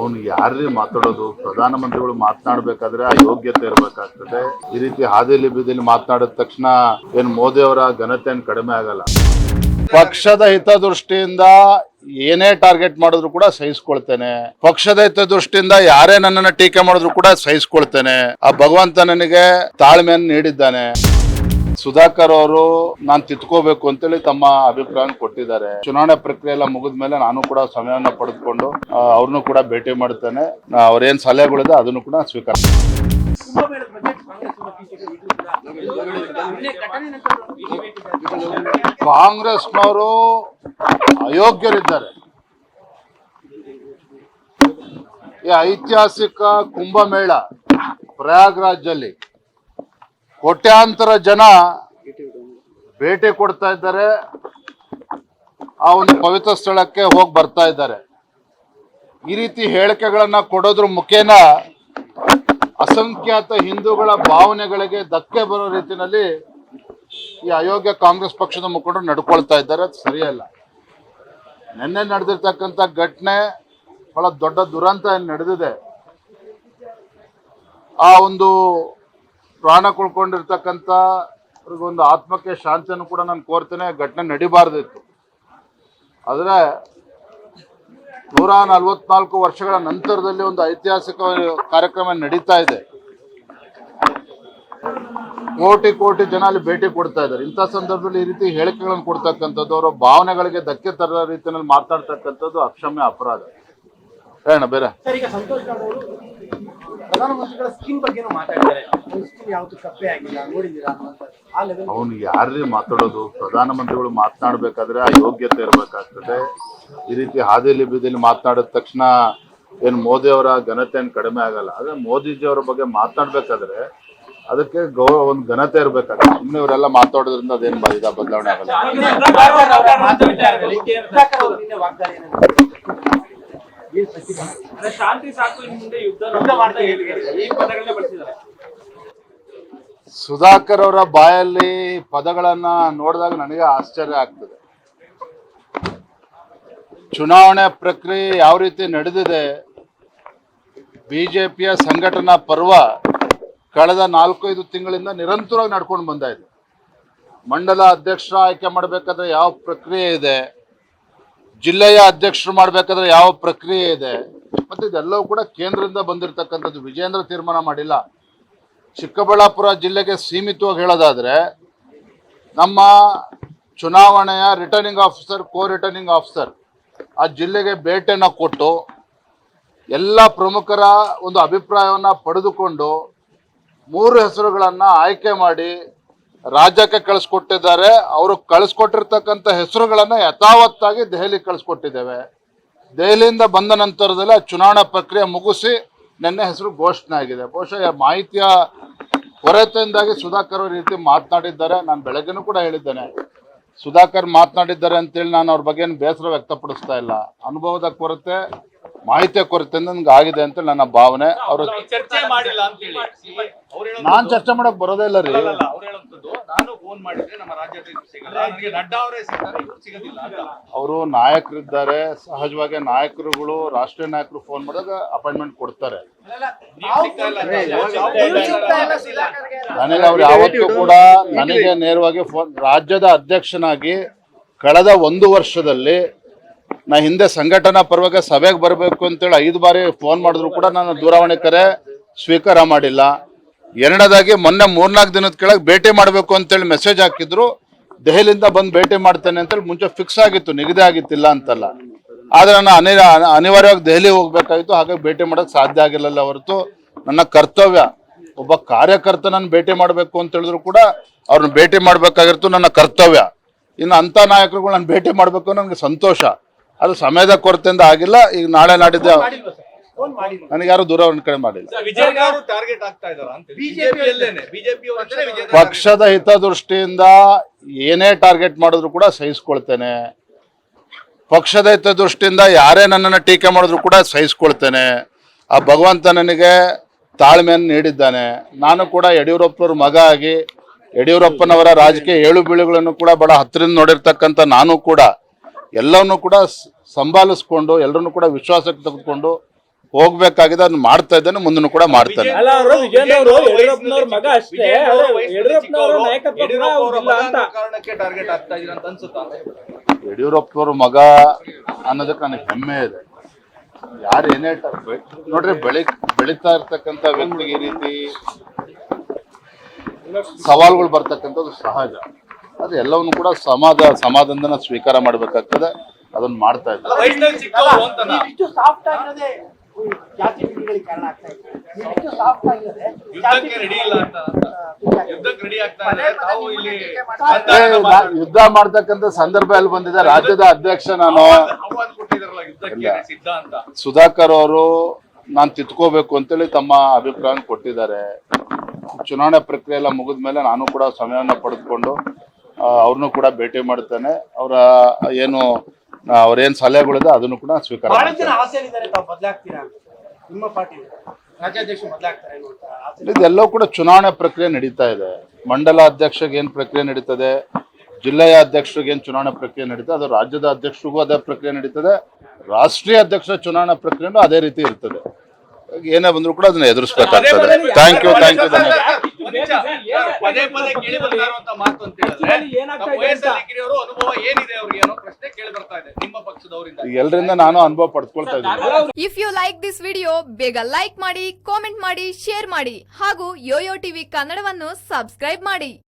ಅವನು ಯಾರ್ರಿ ಮಾತಾಡೋದು? ಪ್ರಧಾನಮಂತ್ರಿಗಳು ಮಾತನಾಡಬೇಕಾದ್ರೆ ಆ ಯೋಗ್ಯತೆ ಇರಬೇಕಾಗ್ತದೆ. ಈ ರೀತಿ ಹಾದಿಲಿ ಬೀದಿಲಿ ಮಾತನಾಡಿದ ತಕ್ಷಣ ಏನ್ ಮೋದಿ ಅವರ ಘನತೆ ಕಡಿಮೆ ಆಗಲ್ಲ. ಪಕ್ಷದ ಹಿತದೃಷ್ಟಿಯಿಂದ ಏನೇ ಟಾರ್ಗೆಟ್ ಮಾಡಿದ್ರು ಕೂಡ ಸಹಿಸ್ಕೊಳ್ತೇನೆ. ಪಕ್ಷದ ಹಿತದೃಷ್ಟಿಯಿಂದ ಯಾರೇ ನನ್ನನ್ನು ಟೀಕೆ ಮಾಡಿದ್ರು ಕೂಡ ಸಹಿಸ್ಕೊಳ್ತೇನೆ. ಆ ಭಗವಂತ ನನಗೆ ತಾಳ್ಮೆಯನ್ನು ನೀಡಿದ್ದಾನೆ. ಸುಧಾಕರ್ ಅವರು ನಾನು ತಿತ್ಕೋಬೇಕು ಅಂತೇಳಿ ತಮ್ಮ ಅಭಿಪ್ರಾಯ ಕೊಟ್ಟಿದ್ದಾರೆ. ಚುನಾವಣೆ ಪ್ರಕ್ರಿಯೆ ಎಲ್ಲ ಮುಗಿದ ಮೇಲೆ ನಾನು ಕೂಡ ಸಮಯವನ್ನು ಪಡೆದುಕೊಂಡು ಅವ್ರನ್ನು ಕೂಡ ಭೇಟಿ ಮಾಡ್ತೇನೆ. ಆ, ಅವ್ರೇನ್ ಸಲಹೆಗಳಿದೆ ಅದನ್ನು ಕೂಡ ಸ್ವೀಕಾರ ಕಾಂಗ್ರೆಸ್ನವರು ಅಯೋಗ್ಯರಿದ್ದಾರೆ. ಈ ಐತಿಹಾಸಿಕ ಕುಂಭಮೇಳ ಪ್ರಯಾಗ್ರಾಜ್ನಲ್ಲಿ ಕೋಟ್ಯಾಂತರ ಜನ ಭೇಟಿ ಕೊಡ್ತಾ ಇದ್ದಾರೆ. ಆ ಒಂದು ಪವಿತ್ರ ಸ್ಥಳಕ್ಕೆ ಹೋಗಿ ಬರ್ತಾ ಇದ್ದಾರೆ. ಈ ರೀತಿ ಹೇಳಿಕೆಗಳನ್ನ ಕೊಡೋದ್ರ ಮುಖೇನ ಅಸಂಖ್ಯಾತ ಹಿಂದೂಗಳ ಭಾವನೆಗಳಿಗೆ ಧಕ್ಕೆ ಬರೋ ರೀತಿಯಲ್ಲಿ ಈ ಅಯೋಗ್ಯ ಕಾಂಗ್ರೆಸ್ ಪಕ್ಷದ ಮುಖಂಡರು ನಡ್ಕೊಳ್ತಾ ಇದ್ದಾರೆ. ಅದು ಸರಿಯಲ್ಲ. ನಿನ್ನೆ ನಡೆದಿರ್ತಕ್ಕಂಥ ಘಟನೆ ಬಹಳ ದೊಡ್ಡ ದುರಂತ ನಡೆದಿದೆ. ಆ ಒಂದು ಪ್ರಾಣ ಕಳ್ಕೊಂಡಿರ್ತಕ್ಕಂಥ ಅವ್ರಿಗೊಂದು ಆತ್ಮಕ್ಕೆ ಶಾಂತಿಯನ್ನು ಕೂಡ ನಾನು ಕೋರ್ತೇನೆ. ಘಟನೆ ನಡಿಬಾರ್ದಿತ್ತು. ಆದರೆ ನೂರ ನಲ್ವತ್ನಾಲ್ಕು ವರ್ಷಗಳ ನಂತರದಲ್ಲಿ ಒಂದು ಐತಿಹಾಸಿಕ ಕಾರ್ಯಕ್ರಮ ನಡೀತಾ ಇದೆ. ಕೋಟಿ ಕೋಟಿ ಜನ ಅಲ್ಲಿ ಭೇಟಿ ಕೊಡ್ತಾ ಇದ್ದಾರೆ. ಇಂಥ ಸಂದರ್ಭದಲ್ಲಿ ಈ ರೀತಿ ಹೇಳಿಕೆಗಳನ್ನು ಕೊಡ್ತಕ್ಕಂಥದ್ದು, ಅವರ ಭಾವನೆಗಳಿಗೆ ಧಕ್ಕೆ ತರೋ ರೀತಿಯಲ್ಲಿ ಮಾತಾಡ್ತಕ್ಕಂಥದ್ದು ಅಕ್ಷಮ್ಯ ಅಪರಾಧ. ಹೇಳ ಬೇರೆ. ಪ್ರಧಾನಮಂತ್ರಿಗಳ ಸ್ಕೀಮ್ ಬಗ್ಗೆ ಮಾತಾಡಿದ್ದಾರೆ. ಯಾವತ್ತೂ ಕಪ್ಪೆ ಆಗಿಲ್ಲ ನೋಡಿದ್ದೀರಾ ಅನ್ನುವಂಥದ್ದು ಆ ಲೆವೆಲ್ ಅವನು ಯಾರ್ರೀ ಮಾತಾಡೋದು? ಪ್ರಧಾನಮಂತ್ರಿಗಳು ಮಾತನಾಡ್ಬೇಕಾದ್ರೆ ಆ ಯೋಗ್ಯತೆ ಇರಬೇಕಾಗ್ತದೆ. ಈ ರೀತಿ ಹಾದಿಯಲ್ಲಿ ಬೀದಿಲಿ ಮಾತನಾಡಿದ ತಕ್ಷಣ ಏನು ಮೋದಿ ಅವರ ಘನತೆ ಏನು ಕಡಿಮೆ ಆಗಲ್ಲ. ಅದೇ ಮೋದಿಜಿ ಅವರ ಬಗ್ಗೆ ಮಾತನಾಡ್ಬೇಕಾದ್ರೆ ಅದಕ್ಕೆ ಗೌರವ ಒಂದು ಘನತೆ ಇರ್ಬೇಕಾಗ್ತದೆ ಸುಮ್ಮನೆ ಇವರೆಲ್ಲ ಮಾತಾಡೋದ್ರಿಂದ ಅದೇನು ಇದ ಬದಲಾವಣೆ ಆಗಲ್ಲ. ಶಾಂತಿ ಸಾಕು ಇನ್ನು ಮುಂದೆ ಯುದ್ಧ ಯುದ್ಧ ಮಾಡ್ತಾ ಹೇಳಿದ್ದಾರೆ. ಈ ಪದಗಳನ್ನೇ ಬಳಸಿದ್ದಾರೆ. ಸುಧಾಕರ್ ಅವರ ಬಾಯಲ್ಲಿ ಪದಗಳನ್ನ ನೋಡಿದಾಗ ನನಗೆ ಆಶ್ಚರ್ಯ ಆಗ್ತದೆ. ಚುನಾವಣೆ ಪ್ರಕ್ರಿಯೆ ಯಾವ ರೀತಿ ನಡೆದಿದೆ, ಬಿಜೆಪಿಯ ಸಂಘಟನಾ ಪರ್ವ ಕಳೆದ ನಾಲ್ಕೈದು ತಿಂಗಳಿಂದ ನಿರಂತರವಾಗಿ ನಡ್ಕೊಂಡು ಬಂದ ಇದೆ. ಮಂಡಲ ಅಧ್ಯಕ್ಷರ ಆಯ್ಕೆ ಮಾಡಬೇಕಾದ್ರೆ ಯಾವ ಪ್ರಕ್ರಿಯೆ ಇದೆ, ಜಿಲ್ಲೆಯ ಅಧ್ಯಕ್ಷರು ಮಾಡಬೇಕಾದ್ರೆ ಯಾವ ಪ್ರಕ್ರಿಯೆ ಇದೆ, ಮತ್ತೆ ಇದೆಲ್ಲವೂ ಕೂಡ ಕೇಂದ್ರದಿಂದ ಬಂದಿರತಕ್ಕಂಥದ್ದು ವಿಜೇಂದ್ರ ತೀರ್ಮಾನ ಮಾಡಿಲ್ಲ. ಚಿಕ್ಕಬಳ್ಳಾಪುರ ಜಿಲ್ಲೆಗೆ ಸೀಮಿತವಾಗಿ ಹೇಳೋದಾದರೆ, ನಮ್ಮ ಚುನಾವಣೆಯ returning officer co returning officer ಆ ಜಿಲ್ಲೆಗೆ ಭೇಟಿಯನ್ನು ಕೊಟ್ಟು ಎಲ್ಲ ಪ್ರಮುಖರ ಒಂದು ಅಭಿಪ್ರಾಯವನ್ನ ಪಡೆದುಕೊಂಡು ಮೂರು ಹೆಸರುಗಳನ್ನು ಆಯ್ಕೆ ಮಾಡಿ ರಾಜ್ಯಕ್ಕೆ ಕಳಿಸ್ಕೊಟ್ಟಿದ್ದಾರೆ. ಅವರು ಕಳಿಸ್ಕೊಟ್ಟಿರ್ತಕ್ಕಂಥ ಹೆಸರುಗಳನ್ನು ಯಥಾವತ್ತಾಗಿ ದೆಹಲಿ ಕಳಿಸ್ಕೊಟ್ಟಿದ್ದೇವೆ. ದೆಹಲಿಯಿಂದ ಬಂದ ನಂತರದಲ್ಲಿ ಚುನಾವಣಾ ಪ್ರಕ್ರಿಯೆ ಮುಗಿಸಿ ನಿನ್ನೆ ಹೆಸರು ಘೋಷಣೆ ಆಗಿದೆ. ಬಹುಶಃ ಮಾಹಿತಿಯ ಕೊರತೆಯಿಂದಾಗಿ ಸುಧಾಕರ್ ಅವ್ರ ರೀತಿ ಮಾತನಾಡಿದ್ದಾರೆ. ನಾನು ಬೆಳಗ್ಗೆನೂ ಕೂಡ ಹೇಳಿದ್ದೇನೆ. ಸುಧಾಕರ್ ಮಾತನಾಡಿದ್ದಾರೆ ಅಂತೇಳಿ ನಾನು ಅವ್ರ ಬಗ್ಗೆ ಏನು ಬೇಸರ ವ್ಯಕ್ತಪಡಿಸ್ತಾ ಇಲ್ಲ. ಅನುಭವದ ಕೊರತೆ ಮಾಹಿತಿಯ ಕೊರತೆಯಿಂದ ನನಗೆ ಆಗಿದೆ ಅಂತ ನನ್ನ ಭಾವನೆ. ಅವರು ನಾವು ಚರ್ಚೆ ಮಾಡಿಲ್ಲ ಅಂತ ಹೇಳಿ ಅವ್ರು ನಾನ್ ಚರ್ಚೆ ಮಾಡಕ್ ಬರೋದೇ ಇಲ್ಲ ರೀ ಅಲ್ಲ, ಅವ್ರು ಹೇಳುವಂಥದ್ದು ನಾನು ಫೋನ್ ಮಾಡಿದ್ರೆ ನಮ್ಮ ರಾಜ್ಯಾಧ್ಯಕ್ಷರು ಸಿಗಲ್ಲ. ನನಗೆ ನಡ್ಡಾ ಅವರೇ ಸಿಗ್ತಾರೆ ಇವ್ರು ಸಿಗೋದಿಲ್ಲ ಅಂತ. ಅವರು ನಾಯಕರಿದ್ದಾರೆ. ಸಹಜವಾಗಿ ನಾಯಕರುಗಳು ರಾಷ್ಟ್ರೀಯ ನಾಯಕರು ಫೋನ್ ಮಾಡಿದಾಗ ಅಪಾಯಿಂಟ್ಮೆಂಟ್ ಕೊಡ್ತಾರೆ. ನನಗೆ ಅವ್ರು ಯಾವತ್ತೂ ಕೂಡ ನನಗೆ ನೇರವಾಗಿ ಫೋನ್ ರಾಜ್ಯದ ಅಧ್ಯಕ್ಷನಾಗಿ ಕಳೆದ ಒಂದು ವರ್ಷದಲ್ಲಿ ನಾ ಹಿಂದೆ ಸಂಘಟನಾ ಪರ್ವಕ್ಕೆ ಸಭೆಗೆ ಬರಬೇಕು ಅಂತೇಳಿ ಐದು ಬಾರಿ ಫೋನ್ ಮಾಡಿದ್ರು ಕೂಡ ನಾನು ದೂರವಾಣಿ ಕರೆ ಸ್ವೀಕಾರ ಮಾಡಿಲ್ಲ. ಎರಡನೇದಾಗಿ ಮೊನ್ನೆ ಮೂರ್ನಾಲ್ಕು ದಿನದ ಕೆಳಗೆ ಭೇಟಿ ಮಾಡಬೇಕು ಅಂತೇಳಿ ಮೆಸೇಜ್ ಹಾಕಿದ್ರು. ದೆಹಲಿಯಿಂದ ಬಂದು ಭೇಟಿ ಮಾಡ್ತೇನೆ ಅಂತೇಳಿ ಮುಂಚೆ ಫಿಕ್ಸ್ ಆಗಿತ್ತು, ನಿಗದಿ ಆಗಿತ್ತಿಲ್ಲ ಅಂತಲ್ಲ. ಆದ್ರೆ ನಾನು ಅನಿ, ಅನಿವಾರ್ಯವಾಗಿ ದೆಹಲಿ ಹೋಗ್ಬೇಕಾಗಿತ್ತು, ಹಾಗಾಗಿ ಭೇಟಿ ಮಾಡೋಕೆ ಸಾಧ್ಯ ಆಗಿಲ್ಲಲ್ಲ ಹೊರತು. ನನ್ನ ಕರ್ತವ್ಯ, ಒಬ್ಬ ಕಾರ್ಯಕರ್ತನನ್ನು ಭೇಟಿ ಮಾಡಬೇಕು ಅಂತ ಹೇಳಿದ್ರು ಕೂಡ ಅವ್ರನ್ನ ಭೇಟಿ ಮಾಡಬೇಕಾಗಿತ್ತು ನನ್ನ ಕರ್ತವ್ಯ. ಇನ್ನು ಅಂಥ ನಾಯಕರುಗಳು ನಾನು ಭೇಟಿ ಮಾಡಬೇಕು ನನಗೆ ಸಂತೋಷ. ಅದು ಸಮಯದ ಕೊರತೆಯಿಂದ ಆಗಿಲ್ಲ. ಈಗ ನಾಳೆ ನಾಡಿದ್ದೆ ನನಗೆ ಯಾರು ದೂರವಾಣಿ ಕಡೆ ಮಾಡಿಲ್ಲ. ಪಕ್ಷದ ಹಿತದೃಷ್ಟಿಯಿಂದ ಏನೇ ಟಾರ್ಗೆಟ್ ಮಾಡಿದ್ರು ಕೂಡ ಸಹಿಸ್ಕೊಳ್ತೇನೆ. ಪಕ್ಷದ ಹಿತದೃಷ್ಟಿಯಿಂದ ಯಾರೇ ನನ್ನನ್ನು ಟೀಕೆ ಮಾಡಿದ್ರು ಕೂಡ ಸಹಿಸ್ಕೊಳ್ತೇನೆ. ಆ ಭಗವಂತ ನನಗೆ ತಾಳ್ಮೆಯನ್ನು ನೀಡಿದ್ದಾನೆ. ನಾನು ಕೂಡ ಯಡಿಯೂರಪ್ಪನವ್ರ ಮಗ ಆಗಿ ಯಡಿಯೂರಪ್ಪನವರ ರಾಜಕೀಯ ಏಳು ಬೀಳುಗಳನ್ನು ಕೂಡ ಬಹಳ ಹತ್ತಿರದಿಂದ ನೋಡಿರ್ತಕ್ಕಂಥ ನಾನು ಕೂಡ ಎಲ್ಲವನ್ನೂ ಕೂಡ ಸ್- ಸಂಭಾಲಿಸ್ಕೊಂಡು ಎಲ್ಲರನ್ನೂ ಕೂಡ ವಿಶ್ವಾಸಕ್ಕೆ ತೆಗೆದುಕೊಂಡು ಹೋಗ್ಬೇಕಾಗಿದೆ ಅದನ್ನ ಮಾಡ್ತಾ ಇದ್ದಾನೆ ಮುಂದನ್ನು ಕೂಡ ಮಾಡ್ತಾನೆ. ಅಲ್ಲ ಅವರು ಯಡಿಯೂರಪ್ಪನವ್ರ ಮಗ ಅಷ್ಟೇ. ವಿಜಯನ್ ಅವರು ಆದ್ರೆ ವಯಸ್ಸಿನಲ್ಲಿ ಯಡಿಯೂರಪ್ಪನವರ ಚಿಕ್ಕವರು, ನಾಯಕತ್ವ ಕೂಡ ಯಡಿಯೂರಪ್ಪ ಅವರ ಅವ್ರಿಗಿಲ್ಲ ಮಗ ಅಂತ. ಅನ್ನೋ ಕಾರಣಕ್ಕೆ ಟಾರ್ಗೆಟ್ ಆಗ್ತಾ ಇದೀರ ಅಂತ ಅನ್ಸುತ್ತಾ? ಯಡಿಯೂರಪ್ಪನವ್ರ ಮಗ ಅನ್ನೋದಕ್ಕೆ ನನಗೆ ಹೆಮ್ಮೆ ಇದೆ. ಯಾರು ಏನೇ ನೋಡ್ರಿ ಬೆಳಿ ಬೆಳೀತಾ ಇರ್ತಕ್ಕಂಥ ವ್ಯಕ್ತಿಗೆ ಈ ರೀತಿ ಸವಾಲುಗಳು ಬರ್ತಕ್ಕಂಥದ್ದು ಸಹಜ. ಅದು ಎಲ್ಲವನ್ನು ಕೂಡ ಸಮಾಧ ಸಮಾಧಾನದಿಂದ ಸ್ವೀಕಾರ ಮಾಡ್ಬೇಕಾಗ್ತದೆ. ಅದನ್ನ ಮಾಡ್ತಾ ಇದ್ದಾರೆ. ಜಾತಿ ಕಾರಣ ಆಗ್ತಾ ಇದೆ. ಸಾಫ್ಟ್ ಆಗಿರೋದೇ ಯುದ್ಧಕ್ಕೆ ರೆಡಿ ಇಲ್ಲ ಅಂತ. ಯುದ್ಧಕ್ಕೆ ರೆಡಿ ಆಗ್ತಾ ತಾವು ಇಲ್ಲಿ ಯುದ್ಧ ಮಾಡ್ತಕ್ಕಂತ ಸಂದರ್ಭ ಎಲ್ಲಿ ಬಂದಿದೆ ರಾಜ್ಯದ ಅಧ್ಯಕ್ಷ ನಾನು ಆಹ್ವಾನ ಆಹ್ವಾನ ಯುದ್ಧಕ್ಕೆ ಸಿದ್ಧ ಅಂತ. ಸುಧಾಕರ್ ಅವರು ನಾನು ತಿತ್ಕೋಬೇಕು ಅಂತೇಳಿ ತಮ್ಮ ಅಭಿಪ್ರಾಯ ಕೊಟ್ಟಿದ್ದಾರೆ. ಚುನಾವಣೆ ಪ್ರಕ್ರಿಯೆ ಎಲ್ಲ ಮುಗಿದ ಮೇಲೆ ನಾನು ಕೂಡ ಸಮಯವನ್ನು ಪಡೆದುಕೊಂಡು ಅವ್ರನ್ನೂ ಕೂಡ ಭೇಟಿ ಮಾಡ್ತೇನೆ. ಅವರ ಏನು ಅವ್ರೇನ್ ಸಲಹೆಗಳಿದೆ ಅದನ್ನು ಕೂಡ ಸ್ವೀಕಾರ ಬಹಳ ಜನ ಮಾಡ್ತೇನೆ ಆಸೆಯಲ್ಲಿದ್ದಾರೆ ತಾವು ಬದಲಾಗ್ತೀರಾ? ನಿಮ್ಮ ಪಾರ್ಟಿ ರಾಜ್ಯಾಧ್ಯಕ್ಷ ಬದಲಾಗ್ತಾರೆ ಅನ್ನುವಂತ ಇದೆಲ್ಲವೂ ಕೂಡ ಚುನಾವಣೆ ಪ್ರಕ್ರಿಯೆ ನಡೀತಾ ಇದೆ. ಮಂಡಲ ಅಧ್ಯಕ್ಷಗೆ ಏನ್ ಪ್ರಕ್ರಿಯೆ ನಡೀತದೆ ಜಿಲ್ಲೆಯ ಅಧ್ಯಕ್ಷರಿಗೆ ಏನ್ ಚುನಾವಣೆ ಪ್ರಕ್ರಿಯೆ ನಡೀತದೆ ಅದು ರಾಜ್ಯದ ಅಧ್ಯಕ್ಷರಿಗೂ ಅದೇ ಪ್ರಕ್ರಿಯೆ ನಡೀತದೆ ರಾಷ್ಟ್ರೀಯ ಅಧ್ಯಕ್ಷ ಚುನಾವಣಾ ಪ್ರಕ್ರಿಯೆನೂ ಅದೇ ರೀತಿ ಇರ್ತದೆ. ಏನೇ ಬಂದ್ರು ಕೂಡ ಅದನ್ನ ಎದುರಿಸ್ಬೇಕಾಗ್ತದೆ. ಥ್ಯಾಂಕ್ ಯು ಥ್ಯಾಂಕ್ ಯು ಧನ್ಯವಾದ. ಎಲ್ರಿಂದ ನಾನು ಅನುಭವ ಪಡ್ಕೊಳ್ತಾ ಇದ್ದೀನಿ. If you like this video ಬೇಗ ಲೈಕ್ ಮಾಡಿ ಕಾಮೆಂಟ್ ಮಾಡಿ ಶೇರ್ ಮಾಡಿ ಹಾಗೂ ಯೋಯೋ ಟಿವಿ ಕನ್ನಡವನ್ನು ಸಬ್ಸ್ಕ್ರೈಬ್ ಮಾಡಿ.